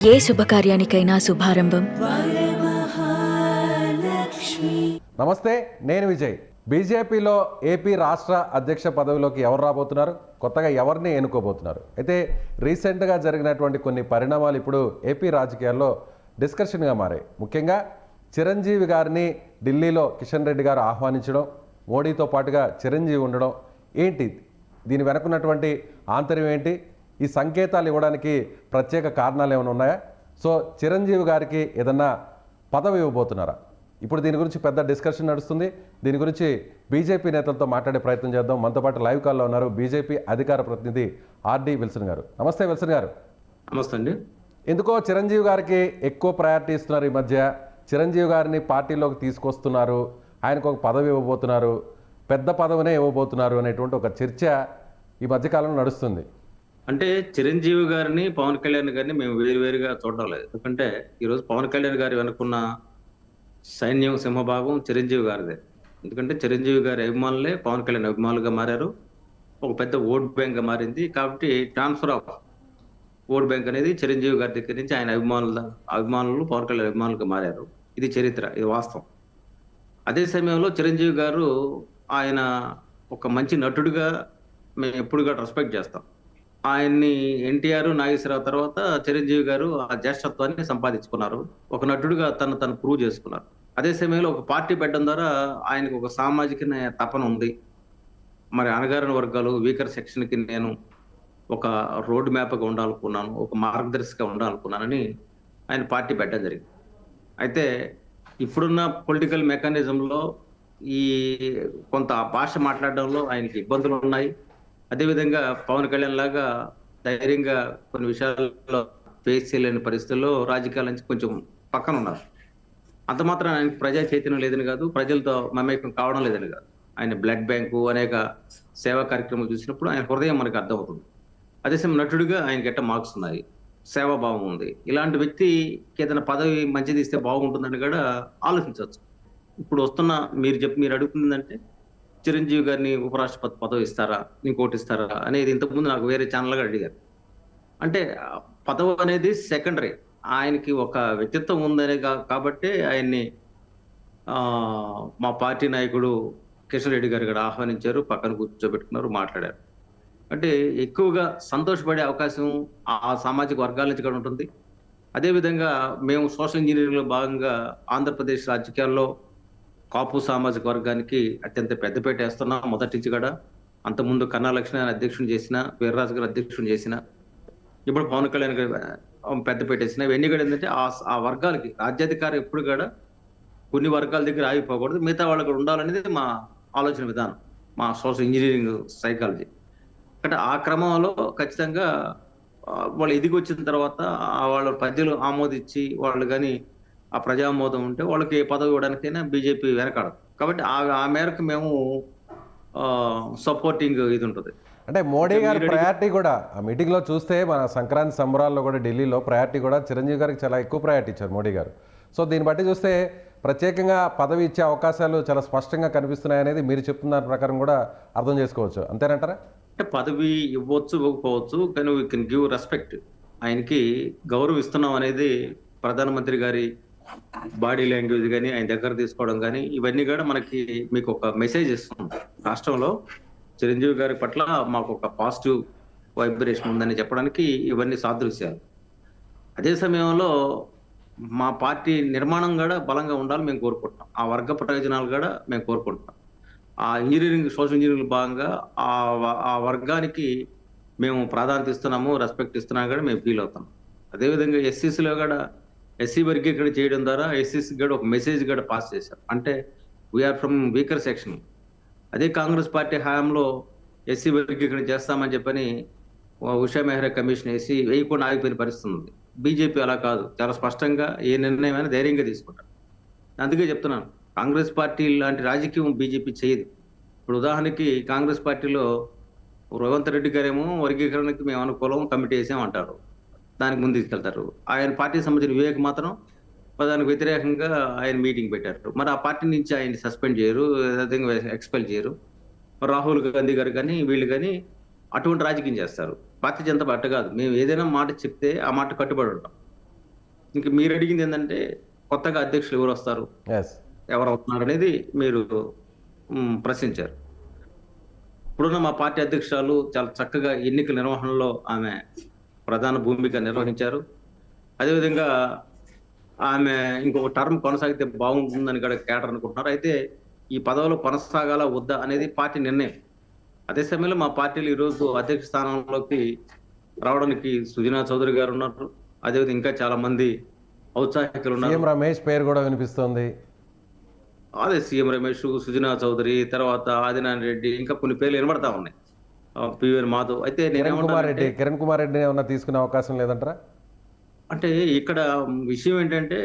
ఏ శుభకార్యానికైనా శుభారంభం. నమస్తే నేను విజయ్. బీజేపీలో ఏపీ రాష్ట్ర అధ్యక్ష పదవిలోకి ఎవరు రాబోతున్నారు? కొత్తగా ఎవరిని ఎన్నుకోబోతున్నారు? అయితే రీసెంట్గా జరిగినటువంటి కొన్ని పరిణామాలు ఇప్పుడు ఏపీ రాజకీయాల్లో డిస్కషన్గా మారాయి. ముఖ్యంగా చిరంజీవి గారిని ఢిల్లీలో కిషన్ రెడ్డి గారు ఆహ్వానించడం మోడీతో పాటుగా చిరంజీవి ఉండడం ఏంటి? దీని వెనకున్నటువంటి ఆంతర్యం ఏంటి? ఈ సంకేతాలు ఇవ్వడానికి ప్రత్యేక కారణాలు ఏమైనా ఉన్నాయా? సో చిరంజీవి గారికి ఏదన్నా పదవి ఇవ్వబోతున్నారా? ఇప్పుడు దీని గురించి పెద్ద డిస్కషన్ నడుస్తుంది. దీని గురించి బీజేపీ నేతలతో మాట్లాడే ప్రయత్నం చేద్దాం. మనతో పాటు లైవ్ కాల్లో ఉన్నారు బీజేపీ అధికార ప్రతినిధి ఆర్డి విల్సన్ గారు. నమస్తే విల్సన్ గారు. నమస్తే అండి. ఎందుకో చిరంజీవి గారికి ఎక్కువ ప్రయారిటీ ఇస్తున్నారు ఈ మధ్య. చిరంజీవి గారిని పార్టీలోకి తీసుకొస్తున్నారు. ఆయనకు ఒక పదవి ఇవ్వబోతున్నారు. పెద్ద పదవినే ఇవ్వబోతున్నారు అనేటువంటి ఒక చర్చ ఈ మధ్యకాలంలో నడుస్తుంది. అంటే చిరంజీవి గారిని పవన్ కళ్యాణ్ గారిని మేము వేరువేరుగా చూడడం లేదు. ఎందుకంటే ఈరోజు పవన్ కళ్యాణ్ గారి వెనుకున్న సైన్యం సింహభాగం చిరంజీవి గారిదే. ఎందుకంటే చిరంజీవి గారి అభిమానులే పవన్ కళ్యాణ్ అభిమానులుగా మారారు. ఒక పెద్ద ఓట్ బ్యాంక్గా మారింది. కాబట్టి ట్రాన్స్ఫర్ ఆఫ్ ఓట్ బ్యాంక్ అనేది చిరంజీవి గారి దగ్గర నుంచి ఆయన అభిమానుల అభిమానులు పవన్ కళ్యాణ్ అభిమానులుగా మారారు. ఇది చరిత్ర ఇది వాస్తవం. అదే సమయంలో చిరంజీవి గారు ఆయన ఒక మంచి నటుడిగా మేము ఎప్పుడు కూడా రెస్పెక్ట్ చేస్తాం. ఆయన్ని ఎన్టీఆర్ నాగేశ్వరరావు తర్వాత చిరంజీవి గారు ఆ జ్యేష్ఠత్వాన్ని సంపాదించుకున్నారు. ఒక నటుడిగా తను తను ప్రూవ్ చేసుకున్నారు. అదే సమయంలో ఒక పార్టీ పెట్టడం ద్వారా ఆయనకు ఒక సామాజిక తపన ఉంది. మరి అణగారిన వర్గాలు వీకర్ సెక్షన్కి నేను ఒక రోడ్ మ్యాప్గా ఉండాలనుకున్నాను ఒక మార్గదర్శిగా ఉండాలనుకున్నానని ఆయన పార్టీ పెట్టడం జరిగింది. అయితే ఇప్పుడున్న పొలిటికల్ మెకానిజంలో ఈ కొంత భాష మాట్లాడడంలో ఆయనకి ఇబ్బందులు ఉన్నాయి. అదేవిధంగా పవన్ కళ్యాణ్ లాగా ధైర్యంగా కొన్ని విషయాల్లో ఫేస్ చేయలేని పరిస్థితుల్లో రాజకీయాల నుంచి కొంచెం పక్కన ఉన్నారు. అంత మాత్రం ఆయనకి ప్రజా చైతన్యం లేదని కాదు ప్రజలతో మమేకం కావడం లేదని కాదు. ఆయన బ్లడ్ బ్యాంకు అనేక సేవా కార్యక్రమాలు చూసినప్పుడు ఆయన హృదయం మనకు అర్థమవుతుంది. అదే సమయం నటుడిగా ఆయన గట్ట మార్క్స్ ఉన్నాయి? సేవాభావం ఉంది. ఇలాంటి వ్యక్తికి ఏదైనా పదవి మంచిది ఇస్తే బాగుంటుందని కూడా ఆలోచించవచ్చు. ఇప్పుడు వస్తున్న మీరు చెప్పి మీరు అడుగుతుందంటే చిరంజీవి గారిని ఉపరాష్ట్రపతి పదవి ఇస్తారా? ఇంకోటి ఇస్తారా? అనేది ఇంతకుముందు నాకు వేరే ఛానల్గా అడిగారు. అంటే పదవి అనేది సెకండరీ. ఆయనకి ఒక వ్యక్తిత్వం ఉందనే కాబట్టి ఆయన్ని మా పార్టీ నాయకుడు కిషన్ రెడ్డి గారు కూడా ఆహ్వానించారు పక్కన కూర్చోబెట్టుకున్నారు మాట్లాడారు. అంటే ఎక్కువగా సంతోషపడే అవకాశం ఆ ఆ సామాజిక వర్గాల నుంచి కూడా ఉంటుంది. అదేవిధంగా మేము సోషల్ ఇంజనీరింగ్లో భాగంగా ఆంధ్రప్రదేశ్ రాజకీయాల్లో కాపు సామాజిక వర్గానికి అత్యంత పెద్దపేట వేస్తున్నాం మొదటి నుంచి కూడా. అంతకుముందు కన్నా లక్ష్మణ్ అధ్యక్షుడు చేసిన వీర్రాజు గారు అధ్యక్షుడు చేసిన ఇప్పుడు పవన్ కళ్యాణ్ గారు పెద్దపేట వేసిన ఇవన్నీ కూడా ఏంటంటే ఆ ఆ వర్గాలకి రాజ్యాధికారం ఎప్పుడు కూడా కొన్ని వర్గాల దగ్గర ఆగిపోకూడదు. మిగతా వాళ్ళకి కూడా ఉండాలనేది మా ఆలోచన విధానం మా సోషల్ ఇంజనీరింగ్ సైకాలజీ. అంటే ఆ క్రమంలో ఖచ్చితంగా వాళ్ళు ఎదిగి వచ్చిన తర్వాత వాళ్ళ పద్యలు ఆమోదించి వాళ్ళు కానీ ఆ ప్రజామోదం ఉంటే వాళ్ళకి పదవి ఇవ్వడానికైనా బీజేపీ వెనకాడదు. కాబట్టి ఆ ఆ మేరకు మేము సపోర్టింగ్ ఇది ఉంటుంది. అంటే మోడీ గారి ప్రయారిటీ కూడా ఆ మీటింగ్లో చూస్తే మన సంక్రాంతి సంబరాల్లో కూడా ఢిల్లీలో ప్రయారిటీ కూడా చిరంజీవి గారికి చాలా ఎక్కువ ప్రయారిటీ ఇచ్చారు మోడీ గారు. సో దీన్ని బట్టి చూస్తే ప్రత్యేకంగా పదవి ఇచ్చే అవకాశాలు చాలా స్పష్టంగా కనిపిస్తున్నాయి అనేది మీరు చెప్తున్న దాని ప్రకారం కూడా అర్థం చేసుకోవచ్చు. అంతేనంటారా? అంటే పదవి ఇవ్వచ్చు ఇవ్వకపోవచ్చు కానీ వీ కెన్ గివ్ రెస్పెక్ట్ ఆయనకి గౌరవిస్తున్నాం అనేది ప్రధానమంత్రి గారి బాడీ లాంగ్వేజ్ కానీ ఆయన దగ్గర తీసుకోవడం కానీ ఇవన్నీ కూడా మనకి మీకు ఒక మెసేజ్ ఇస్తుంది. రాష్ట్రంలో చిరంజీవి గారి పట్ల మాకు ఒక పాజిటివ్ వైబ్రేషన్ ఉందని చెప్పడానికి ఇవన్నీ సాదృశ్యాలు. అదే సమయంలో మా పార్టీ నిర్మాణం కూడా బలంగా ఉండాలని మేము కోరుకుంటున్నాం. ఆ వర్గ ప్రయోజనాలు కూడా మేము కోరుకుంటున్నాం. ఆ ఇంజనీరింగ్ సోషల్ ఇంజనీరింగ్ భాగంగా ఆ ఆ వర్గానికి మేము ప్రాధాన్యత ఇస్తున్నాము రెస్పెక్ట్ ఇస్తున్నాము కూడా మేము ఫీల్ అవుతాం అదేవిధంగా ఎస్సీసీలో కూడా ఎస్సీ వర్గీకరణ చేయడం ద్వారా ఎస్సీస్ గడ ఒక మెసేజ్ కూడా పాస్ చేశారు. అంటే వీఆర్ ఫ్రమ్ వీకర్ సెక్షన్ అదే కాంగ్రెస్ పార్టీ హయాంలో ఎస్సీ వర్గీకరణ చేస్తామని చెప్పని ఉషా మెహ్రా కమిషన్ వేసి వేయకుండా ఆగిపోయిన పరిస్థితి ఉంది. బీజేపీ అలా కాదు. చాలా స్పష్టంగా ఏ నిర్ణయమైనా ధైర్యంగా తీసుకుంటారు. అందుకే చెప్తున్నాను కాంగ్రెస్ పార్టీ లాంటి రాజకీయం బీజేపీ చేయదు. ఇప్పుడు ఉదాహరణకి కాంగ్రెస్ పార్టీలో రేవంత్ రెడ్డి గారేమో వర్గీకరణకి మేము అనుకూలం కమిటీ వేసామంటారు. దానికి ముందు తీసుకెళ్తారు. ఆయన పార్టీకి సంబంధించిన వివేక్ మాత్రం దానికి వ్యతిరేకంగా ఆయన మీటింగ్ పెట్టారు. మరి ఆ పార్టీ నుంచి ఆయన సస్పెండ్ చేయరు ఎక్స్పెల్ చేయరు. రాహుల్ గాంధీ గారు కానీ వీళ్ళు కానీ అటువంటి రాజకీయం చేస్తారు. భారతీయ జనతా పార్టీ కాదు. మేము ఏదైనా మాట చెప్తే ఆ మాట కట్టుబడి ఉంటాం. ఇంక మీరు అడిగింది ఏంటంటే కొత్తగా అధ్యక్షులు ఎవరు వస్తారు? ఎవరు అవుతున్నారు అనేది మీరు ప్రశ్నించారు. ఇప్పుడున్న మా పార్టీ అధ్యక్షురాలు చాలా చక్కగా ఎన్నికల నిర్వహణలో ఆమె ప్రధాన భూమిక నిర్వహించారు. అదేవిధంగా ఆమె ఇంకొక టర్మ్ కొనసాగితే బాగుంటుందని కూడా కేటర్ అనుకుంటున్నారు. అయితే ఈ పదవిలో కొనసాగాల వద్దా అనేది పార్టీ నిర్ణయం. అదే సమయంలో మా పార్టీలో ఈరోజు అధ్యక్ష స్థానంలోకి రావడానికి సుజనా చౌదరి గారు ఉన్నారు. అదేవిధంగా ఇంకా చాలా మంది ఔత్సాహికులు ఉన్నారు. రమేష్ పేరు కూడా వినిపిస్తోంది. అదే సీఎం రమేష్ సుజనా చౌదరి తర్వాత ఆదినారాయణ రెడ్డి ఇంకా కొన్ని పేర్లు వినబడతా ఉన్నాయి. పివిఎన్ మాధవ్. అయితే కిరణ్ కుమార్ రెడ్డి కిరణ్ కుమార్ రెడ్డిని ఏమన్నా తీసుకునే అవకాశం లేదంటారా? అంటే ఇక్కడ విషయం ఏంటంటే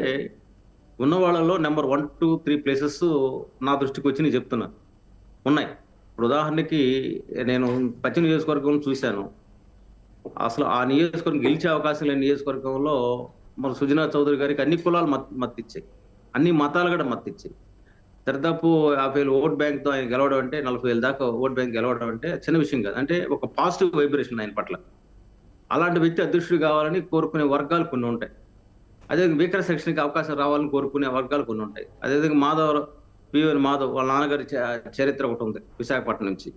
ఉన్న వాళ్ళలో number one two three places నా దృష్టికి వచ్చి నేను చెప్తున్నా. ఉన్నాయి. ఇప్పుడు ఉదాహరణకి నేను పశ్చిమ నియోజకవర్గం చూశాను. అసలు ఆ నియోజకవర్గం గెలిచే అవకాశం లేని నియోజకవర్గంలో మన సుజనా చౌదరి గారికి అన్ని కులాలు మత్ మద్దతు ఇచ్చాయి అన్ని మతాలు కూడా మద్దతు దాదాపు యాభై వేలు ఓట్ బ్యాంక్తో ఆయన గెలవడం అంటే నలభై వేల దాకా ఓట్ బ్యాంక్ గెలవడం అంటే చిన్న విషయం కాదు. అంటే ఒక పాజిటివ్ వైబ్రేషన్ ఆయన పట్ల. అలాంటి వ్యక్తి అదృష్టుడు కావాలని కోరుకునే వర్గాలు కొన్ని ఉంటాయి. అదే వీకర్ సెక్షన్కి అవకాశం రావాలని కోరుకునే వర్గాలు కొన్ని ఉంటాయి. అదేవిధంగా మాధవ్ పివన్ మాధవ్ వాళ్ళ నాన్నగారి చరిత్ర ఒకటి ఉంది విశాఖపట్నం నుంచి.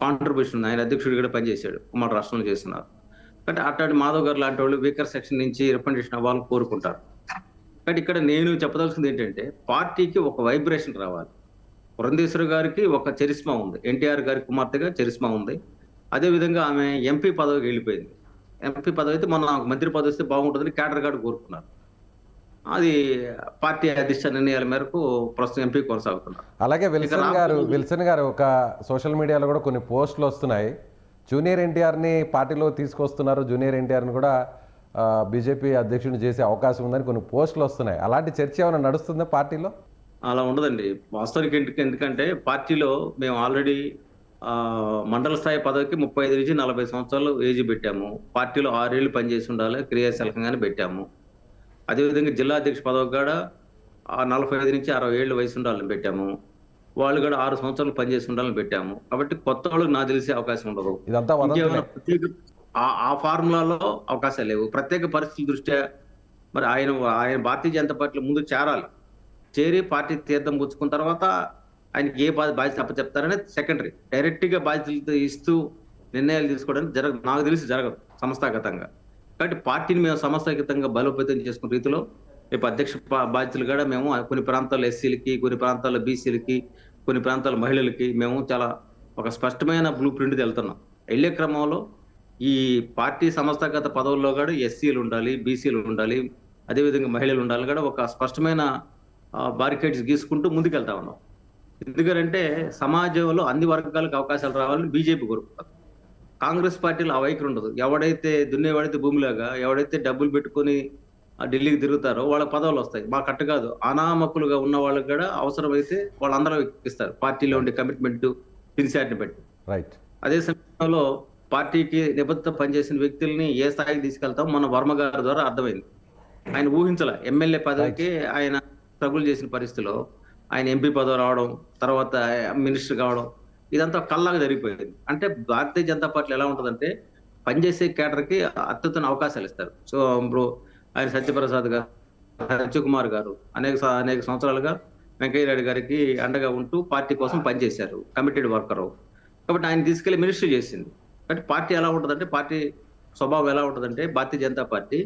కాంట్రిబ్యూషన్ ఉంది. ఆయన అధ్యక్షుడు కూడా పనిచేశాడు. ఉమ్మడి రాష్ట్రంలో చేస్తున్నారు. బట్ అట్లాంటి మాధవ్ గారు లాంటి వాళ్ళు వీకర్ సెక్షన్ నుంచి రిప్రజెంటేషన్ అవ్వాలని కోరుకుంటారు. కాబట్టి ఇక్కడ నేను చెప్పదలుచుకుంది ఏంటంటే పార్టీకి ఒక వైబ్రేషన్ రావాలి. పురంధేశ్వరి గారికి ఒక చరిస్మా ఉంది. ఎన్టీఆర్ గారి కుమార్తెగా చరిస్మా ఉంది. అదే విధంగా ఆమె ఎంపీ పదవికి వెళ్ళిపోయింది. ఎంపీ పదవి అయితే మొన్న మంత్రి పదవి వస్తే బాగుంటుందని కేటర్ గారు కోరుకున్నారు. అది పార్టీ అధిష్ట నిర్ణయాల మేరకు ప్రస్తుతం ఎంపీ కొనసాగుతున్నారు. అలాగే విల్సన్ గారు విల్సన్ గారు ఒక సోషల్ మీడియాలో కూడా కొన్ని పోస్టులు వస్తున్నాయి. జూనియర్ ఎన్టీఆర్ని పార్టీలో తీసుకొస్తున్నారు. జూనియర్ ఎన్టీఆర్ని కూడా బీజేపీ అధ్యక్షుడిని చేసే అవకాశం ఉందని కొన్ని పోస్టులు వస్తున్నాయి. అలాంటి చర్చ ఏమైనా నడుస్తుందా పార్టీలో? అలా ఉండదండి. వాస్తవానికి ఎందుకు- ఎందుకంటే పార్టీలో మేము ఆల్రెడీ ఆ, మండల స్థాయి పదవికి ముప్పై ఐదు నుంచి నలభై సంవత్సరాలు ఏజ్ పెట్టాము. పార్టీలో ఆరేళ్ళు పనిచేసి ఉండాలి క్రియాశీలకంగానే పెట్టాము. అదేవిధంగా జిల్లా అధ్యక్ష పదవి కూడా ఆ నలభై ఐదు నుంచి అరవై ఏళ్ళు వయసు ఉండాలని పెట్టాము. వాళ్ళు కూడా ఆరు సంవత్సరాలు పనిచేసి ఉండాలని పెట్టాము. కాబట్టి కొత్త వాళ్ళకి నాకు తెలిసే అవకాశం ఉండదు. ఇదంతా ఆ- ఆ ఫార్ములాలో అవకాశాలు లేవు. ప్రత్యేక పరిస్థితుల దృష్ట్యా మరి ఆయన ఆయన భారతీయ జనతా పార్టీలో ముందు చేరాలి. చేరి పార్టీ తీర్థం పుచ్చుకున్న తర్వాత ఆయనకి ఏ బాధ్యత బాధ్యత అప్పచెప్తారనేది సెకండరీ డైరెక్ట్గా బాధ్యతలు ఇస్తూ నిర్ణయాలు తీసుకోవడానికి జరగదు నాకు తెలిసి జరగదు సంస్థాగతంగా. కాబట్టి పార్టీని మేము సంస్థాగతంగా బలోపేతం చేసుకున్న రీతిలో రేపు అధ్యక్ష బాధ్యతలు కూడా మేము కొన్ని ప్రాంతాల్లో ఎస్సీలకి కొన్ని ప్రాంతాల్లో బీసీలకి కొన్ని ప్రాంతాల మహిళలకి మేము చాలా ఒక స్పష్టమైన బ్లూ ప్రింట్ వెళ్తున్నాం. వెళ్ళే క్రమంలో ఈ పార్టీ సంస్థాగత పదవుల్లో కూడా ఎస్సీలు ఉండాలి బీసీలు ఉండాలి అదేవిధంగా మహిళలు ఉండాలి కూడా ఒక స్పష్టమైన బారికేడ్స్ గీసుకుంటూ ముందుకెళ్తా ఉన్నాం. ఎందుకంటే సమాజంలో అన్ని వర్గాలకు అవకాశాలు రావాలని బీజేపీ కోరుకుంటారు కాంగ్రెస్ పార్టీలో ఆ వైఖరి ఉండదు. ఎవడైతే దున్నేవాడైతే భూమిలాగా ఎవడైతే డబ్బులు పెట్టుకొని ఢిల్లీకి తిరుగుతారో వాళ్ళ పదవులు వస్తాయి. మా కట్ట కాదు. అనామకులుగా ఉన్న వాళ్ళకి కూడా అవసరమైతే వాళ్ళందరూ ఎక్కిస్తారు పార్టీలో ఉండే కమిట్మెంట్ సిన్సియారిటీ రైట్ అదే సమయంలో పార్టీకి నిబద్ధత పనిచేసిన వ్యక్తుల్ని ఏ స్థాయికి తీసుకెళ్తాం మన వర్మ గారి ద్వారా అర్థమైంది. ఆయన ఊహించాల. ఎమ్మెల్యే పదవికి ఆయన స్ట్రగుల్ చేసిన పరిస్థితిలో ఆయన ఎంపీ పదవి రావడం తర్వాత మినిస్టర్ కావడం ఇదంతా కల్లాగా జరిగిపోయింది. అంటే భారతీయ జనతా పార్టీ ఎలా ఉంటుందంటే పనిచేసే కేటర్కి అత్యుత్తమ అవకాశాలు ఇస్తారు. సో ఇప్పుడు ఆయన సత్యప్రసాద్ గారు సత్యకుమార్ గారు అనేక అనేక సంవత్సరాలుగా వెంకయ్య నాయుడు గారికి అండగా ఉంటూ పార్టీ కోసం పనిచేశారు. Committed worker. కాబట్టి ఆయన తీసుకెళ్ళి మినిస్టర్ చేసింది. కాబట్టి పార్టీ ఎలా ఉంటుందంటే పార్టీ స్వభావం ఎలా ఉంటుందంటే భారతీయ జనతా పార్టీ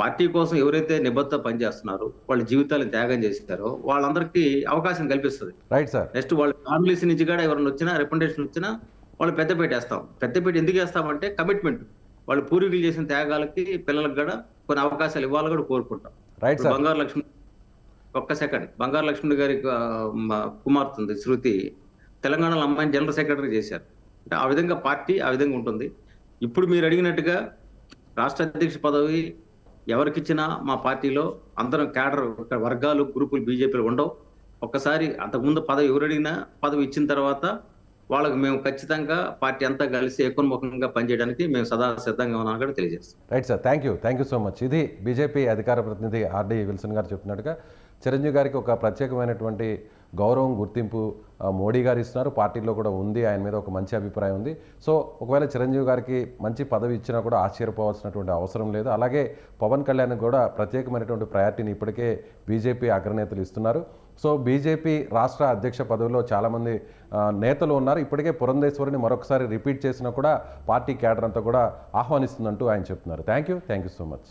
పార్టీ కోసం ఎవరైతే నిబద్ధత పనిచేస్తున్నారో వాళ్ళ జీవితాలను త్యాగం చేస్తారో వాళ్ళందరికీ అవకాశం కల్పిస్తుంది. Right sir. నెక్స్ట్ వాళ్ళ ఫ్యామిలీస్ నుంచి కూడా ఎవరైనా వచ్చినా రికమెండేషన్ వచ్చినా వాళ్ళు పెద్దపేట వేస్తాం. పెద్దపేట ఎందుకు వేస్తామంటే కమిట్మెంట్. వాళ్ళు పూర్వీకులు చేసిన త్యాగాలకి పిల్లలకు కూడా కొన్ని అవకాశాలు ఇవ్వాలని కూడా కోరుకుంటాం. రైట్ బంగారు లక్ష్మి ఒక్క సెకండ్. బంగారు లక్ష్మి గారి కుమార్తె శృతి. తెలంగాణలో అమ్మాయిని జనరల్ సెక్రటరీ చేశారు. అంటే ఆ విధంగా పార్టీ ఆ విధంగా ఉంటుంది. ఇప్పుడు మీరు అడిగినట్టుగా రాష్ట్ర అధ్యక్ష పదవి ఎవరికిచ్చినా మా పార్టీలో అందరం క్యాడర్ వర్గాలు గ్రూపులు బీజేపీలు ఉండవు. ఒక్కసారి అంతకుముందు పదవి ఎవరు అడిగినా పదవి ఇచ్చిన తర్వాత వాళ్ళకి మేము ఖచ్చితంగా పార్టీ అంతా కలిసి ఏకోన్ముఖంగా పనిచేయడానికి మేము సదా సిద్ధంగా ఉన్నామని కూడా తెలియజేస్తాం. Right sir thank you thank you so much ఇది బీజేపీ అధికార ప్రతినిధి ఆర్డీ విల్సన్ గారు చెప్తున్నట్టుగా చిరంజీవి గారికి ఒక ప్రత్యేకమైనటువంటి గౌరవం గుర్తింపు మోడీ గారు ఇస్తున్నారు. పార్టీలో కూడా ఉంది. ఆయన మీద ఒక మంచి అభిప్రాయం ఉంది. సో ఒకవేళ చిరంజీవి గారికి మంచి పదవి ఇచ్చినా కూడా ఆశ్చర్యపోవాల్సినటువంటి అవసరం లేదు. అలాగే పవన్ కళ్యాణ్ కూడా ప్రత్యేకమైనటువంటి ప్రయారిటీని ఇప్పటికే బీజేపీ అగ్రనేతలు ఇస్తున్నారు. సో బీజేపీ రాష్ట్ర అధ్యక్ష పదవిలో చాలామంది నేతలు ఉన్నారు. ఇప్పటికే పురంధేశ్వరిని మరొకసారి రిపీట్ చేసినా కూడా పార్టీ క్యాడర్ అంతా కూడా ఆహ్వానిస్తుందంటూ ఆయన చెప్తున్నారు. Thank you. Thank you so much.